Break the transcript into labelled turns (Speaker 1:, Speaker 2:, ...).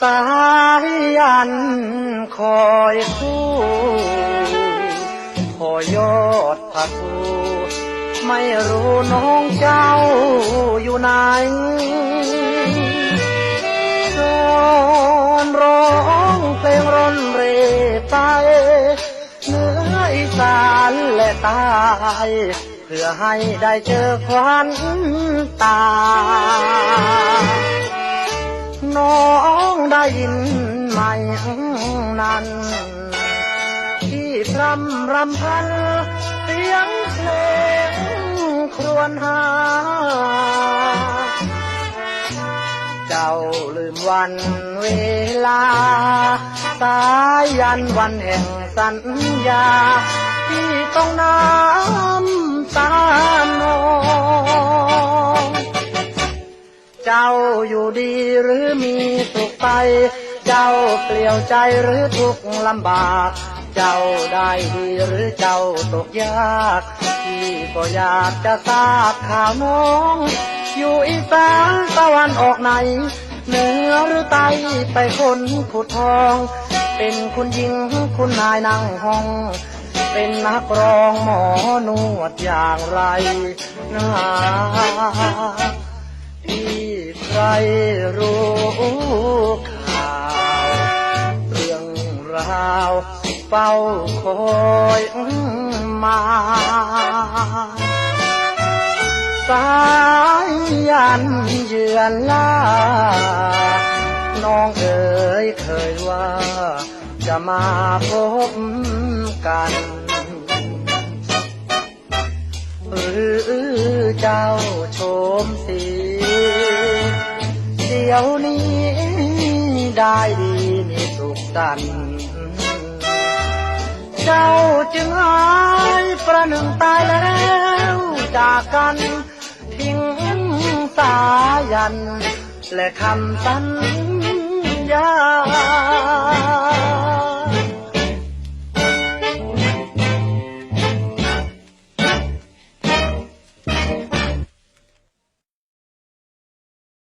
Speaker 1: สายอันคอยคู่พอยอดผักกูไม่รู้น้องเจ้าอยู่ไหนนอนร้องเพลงร่นเรไปเหนืออีสานและตาย เพื่อให้ได้เจอควันตา ยินไหมนั้น ที่พรำรำพัน เสียงเพลงครวญหา เจ้าลืมวันเวลา สายยันวันแห่งสัญญา ที่ต้องน้ำตา ดีหรือมีสุขไป เจ้าเปลี่ยวใจหรือทุกข์ลำบาก เจ้าได้ดีหรือเจ้าตกยากที่ก็อยากจะทราบข่าวน้อง อยู่อีสานตะวันออกไหนเหนือหรือใต้ไปคนขุดทอง เป็นคุณหญิงคุณนายนั่งห้อง เป็นนักร้องหมอนวดอย่างไรนะ รรู้ข่าวเรื่องราวเฝ้าคอยมาสายยันเยือนลาน้องเอ๋ยเคยว่า จะมาพบกันหรือเจ้าโชมสี ดี๋ยวนี้ได้ดีมีสุขสันเจ้าจึงหายประหนึ่งตายแล้วจากกันทิ้งสายัน และคำสัญญา